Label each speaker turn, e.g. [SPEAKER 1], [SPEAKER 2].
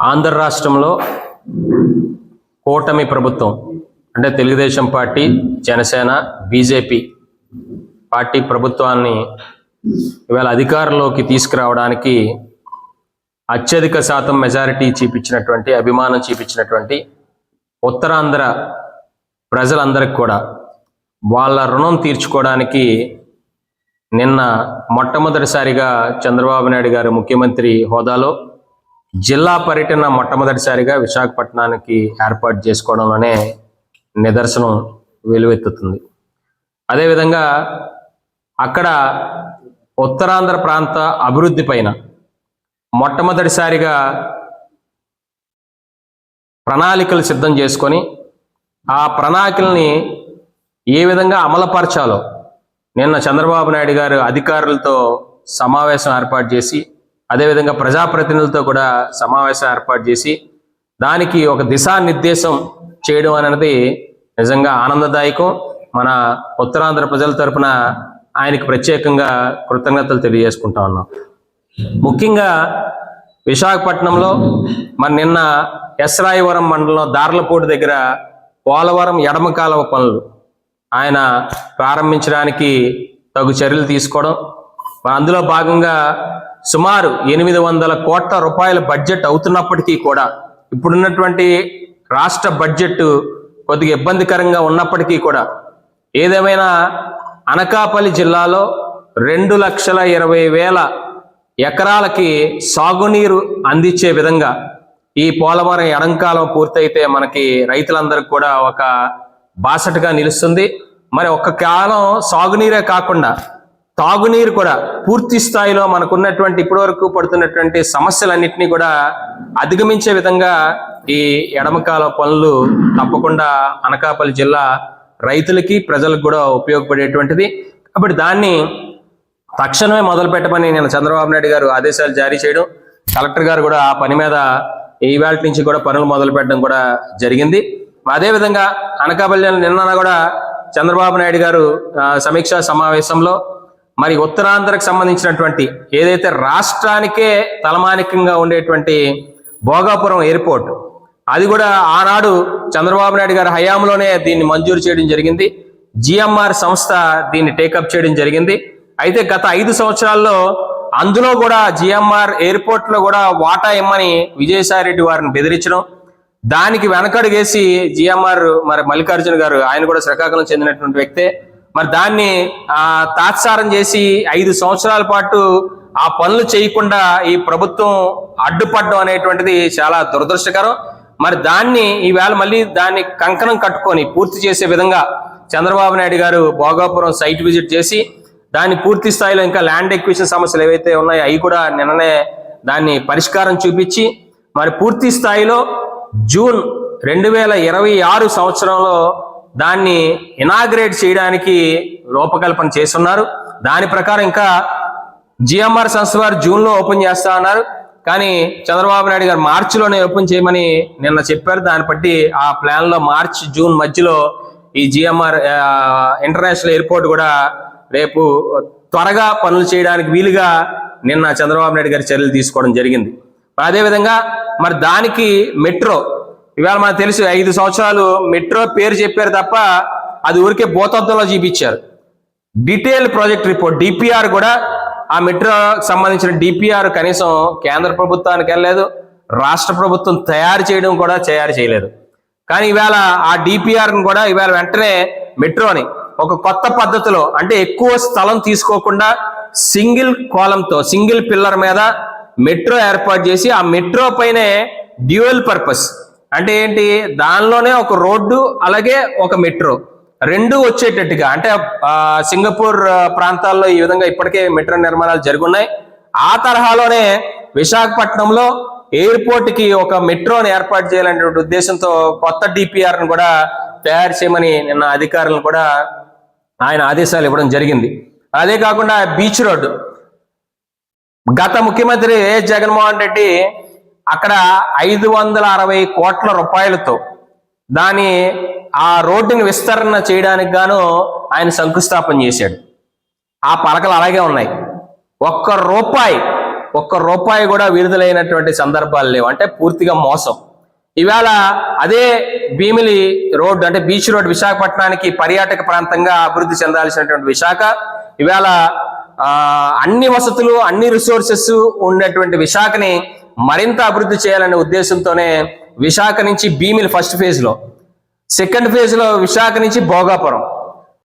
[SPEAKER 1] ఆంధ్ర రాష్ట్రంలో కూటమి ప్రభుత్వం అంటే Telugu Desam party Janasena BJP party ప్రభుత్వాన్ని ఇవాళ అధికారంలోకి తీసుకురావడానికి అత్యధిక శాతం మెజారిటీ చూపించినటువంటి అభిమానం చూపించినటువంటి ఉత్తరాంధ్ర ప్రజలందరికి కూడా వాళ్ళ రుణం తీర్చుకోవడానికి నిన్న మొట్టమొదటిసారిగా చంద్రబాబు నాయుడు గారు ముఖ్యమంత్రి హోదాలో జిల్లా పర్యటన మొట్టమొదటిసారిగా విశాఖపట్నానికి ఏర్పాటు చేసుకోవడంలోనే నిదర్శనం వెలువెత్తుతుంది. అదేవిధంగా అక్కడ ఉత్తరాంధ్ర ప్రాంత అభివృద్ధి పైన మొట్టమొదటిసారిగా ప్రణాళికలు సిద్ధం చేసుకొని ఆ ప్రణాళికల్ని ఏ విధంగా అమలుపరచాలో నిన్న చంద్రబాబు నాయుడు గారు అధికారులతో సమావేశం ఏర్పాటు చేసి అదేవిధంగా ప్రజాప్రతినిధులతో కూడా సమావేశం ఏర్పాటు చేసి దానికి ఒక దిశానిర్దేశం చేయడం అనేది నిజంగా ఆనందదాయకం. మన ఉత్తరాంధ్ర ప్రజల తరపున ఆయనకి ప్రత్యేకంగా కృతజ్ఞతలు తెలియజేసుకుంటా ఉన్నాం. ముఖ్యంగా విశాఖపట్నంలో మరి నిన్న ఎస్రాయవరం మండలం దార్లపూడి దగ్గర పోలవరం ఎడమ కాలువ పనులు ఆయన ప్రారంభించడానికి తగు చర్యలు తీసుకోవడం. అందులో భాగంగా సుమారు ఎనిమిది వందల కోట్ల రూపాయల బడ్జెట్ అవుతున్నప్పటికీ కూడా ఇప్పుడున్నటువంటి రాష్ట్ర బడ్జెట్ కొద్దిగా ఇబ్బందికరంగా ఉన్నప్పటికీ కూడా ఏదేమైనా అనకాపల్లి జిల్లాలో రెండు లక్షల ఇరవై వేల ఎకరాలకి సాగునీరు అందించే విధంగా ఈ పోలవరం ఎడంకాలం పూర్తయితే మనకి రైతులందరికీ కూడా ఒక బాసటగా నిలుస్తుంది. మరి ఒక్క కాలం సాగునీరే కాకుండా తాగునీరు కూడా పూర్తి స్థాయిలో మనకున్నటువంటి ఇప్పటివరకు పడుతున్నటువంటి సమస్యలన్నింటినీ కూడా అధిగమించే విధంగా ఈ ఎడమకాల పనులు తప్పకుండా అనకాపల్లి జిల్లా రైతులకి ప్రజలకు కూడా ఉపయోగపడేటువంటిది. కాబట్టి దాన్ని తక్షణమే మొదలు పెట్టమని నేను చంద్రబాబు నాయుడు గారు ఆదేశాలు జారీ చేయడం కలెక్టర్ గారు కూడా ఆ పని మీద ఈవేళ నుంచి కూడా పనులు మొదలు పెట్టడం కూడా జరిగింది. అదేవిధంగా అనకాపల్లి జిల్లా నిన్న కూడా చంద్రబాబు నాయుడు గారు సమీక్షా సమావేశంలో మరి ఉత్తరాంధ్రకు సంబంధించినటువంటి ఏదైతే రాష్ట్రానికే తలమానికంగా ఉండేటువంటి భోగాపురం ఎయిర్పోర్ట్ అది కూడా ఆనాడు చంద్రబాబు నాయుడు గారి హయాంలోనే దీన్ని మంజూరు చేయడం జరిగింది. జిఎంఆర్ సంస్థ దీన్ని టేకప్ చేయడం జరిగింది. అయితే గత ఐదు సంవత్సరాల్లో అందులో కూడా జిఎంఆర్ ఎయిర్పోర్ట్లో కూడా వాటా ఇమ్మని విజయసాయి రెడ్డి వారిని బెదిరించడం దానికి వెనకడుగేసి జిఎంఆర్ మరి మల్లికార్జున గారు ఆయన కూడా శ్రీకాకుళం చెందినటువంటి వ్యక్తే. మరి దాన్ని తాత్సారం చేసి ఐదు సంవత్సరాల పాటు ఆ పనులు చేయకుండా ఈ ప్రభుత్వం అడ్డుపడడం అనేటువంటిది చాలా దురదృష్టకరం. మరి దాన్ని ఈవేళ మళ్ళీ దాన్ని కంకణం కట్టుకొని పూర్తి చేసే విధంగా చంద్రబాబు నాయుడు గారు భోగాపురం సైట్ విజిట్ చేసి దాన్ని పూర్తి స్థాయిలో ఇంకా ల్యాండ్ ఎక్విషన్ సమస్యలు ఏవైతే ఉన్నాయో అవి కూడా నిన్ననే దాన్ని పరిష్కారం చూపించి మరి పూర్తి స్థాయిలో జూన్ రెండు వేల ఇరవై ఆరు సంవత్సరంలో దాన్ని ఇనాగ్రేట్ చేయడానికి రూపకల్పన చేస్తున్నారు. దాని ప్రకారం ఇంకా జిఎంఆర్ సంస్థ వారు జూన్లో ఓపెన్ చేస్తా ఉన్నారు కానీ చంద్రబాబు నాయుడు గారు మార్చిలోనే ఓపెన్ చేయమని నిన్న చెప్పారు. దాన్ని బట్టి ఆ ప్లాన్లో మార్చ్ జూన్ మధ్యలో ఈ జిఎంఆర్ ఇంటర్నేషనల్ ఎయిర్పోర్ట్ కూడా రేపు త్వరగా పనులు చేయడానికి వీలుగా నిన్న చంద్రబాబు నాయుడు గారి చర్యలు తీసుకోవడం జరిగింది. అదేవిధంగా మరి దానికి మెట్రో ఇవాళ మనకు తెలుసు ఐదు సంవత్సరాలు మెట్రో పేరు చెప్పారు తప్ప అది ఊరికే భూతత్వంలో చూపించారు. డీటెయిల్ ప్రాజెక్ట్ రిపోర్ట్ డిపిఆర్ కూడా ఆ మెట్రో సంబంధించిన డిపిఆర్ కనీసం కేంద్ర ప్రభుత్వానికి వెళ్ళలేదు రాష్ట్ర ప్రభుత్వం తయారు చేయడం కూడా తయారు చేయలేదు. కానీ ఇవాళ ఆ డిపిఆర్ కూడా ఇవాళ వెంటనే మెట్రోని ఒక కొత్త పద్ధతిలో అంటే ఎక్కువ స్థలం తీసుకోకుండా సింగిల్ కోలంతో సింగిల్ పిల్లర్ మీద మెట్రో ఏర్పాటు చేసి ఆ మెట్రో పైనే డ్యూయల్ పర్పస్ అంటే ఏంటి? దానిలోనే ఒక రోడ్డు అలాగే ఒక మెట్రో. రెండు వచ్చేటట్టుగా అంటే సింగపూర్ ప్రాంతాల్లో ఈ విధంగా ఇప్పటికే మెట్రో నిర్మాణాలు జరుగున్నాయి. ఆ తరహాలోనే విశాఖపట్నంలో ఎయిర్పోర్ట్కి ఒక మెట్రోని ఏర్పాటు చేయాలనేటువంటి ఉద్దేశంతో కొత్త డిపిఆర్ను కూడా తయారు చేయమని నిన్న అధికారులను కూడా ఆయన ఆదేశాలు ఇవ్వడం జరిగింది. అదే కాకుండా బీచ్ రోడ్డు. గత ముఖ్యమంత్రి వైఎస్ జగన్మోహన్ రెడ్డి అక్కడ ఐదు వందల అరవై కోట్ల రూపాయలతో దాని ఆ రోడ్డుని విస్తరణ చేయడానికి గాను ఆయన శంకుస్థాపన చేశాడు. ఆ పలకలు అలాగే ఉన్నాయి. ఒక్క రూపాయి ఒక్క రూపాయి కూడా విడుదలైనటువంటి సందర్భాలు లేవు. అంటే పూర్తిగా మోసం. ఇవాళ అదే భీమిలి రోడ్డు అంటే బీచ్ రోడ్ విశాఖపట్నానికి పర్యాటక ప్రాంతంగా అభివృద్ధి చెందాల్సినటువంటి విశాఖ ఇవాళ అన్ని వసతులు అన్ని రిసోర్సెస్ ఉన్నటువంటి విశాఖని మరింత అభివృద్ధి చేయాలనే ఉద్దేశంతోనే విశాఖ నుంచి భీమిలి ఫస్ట్ ఫేజ్లో. సెకండ్ ఫేజ్లో విశాఖ నుంచి భోగాపురం.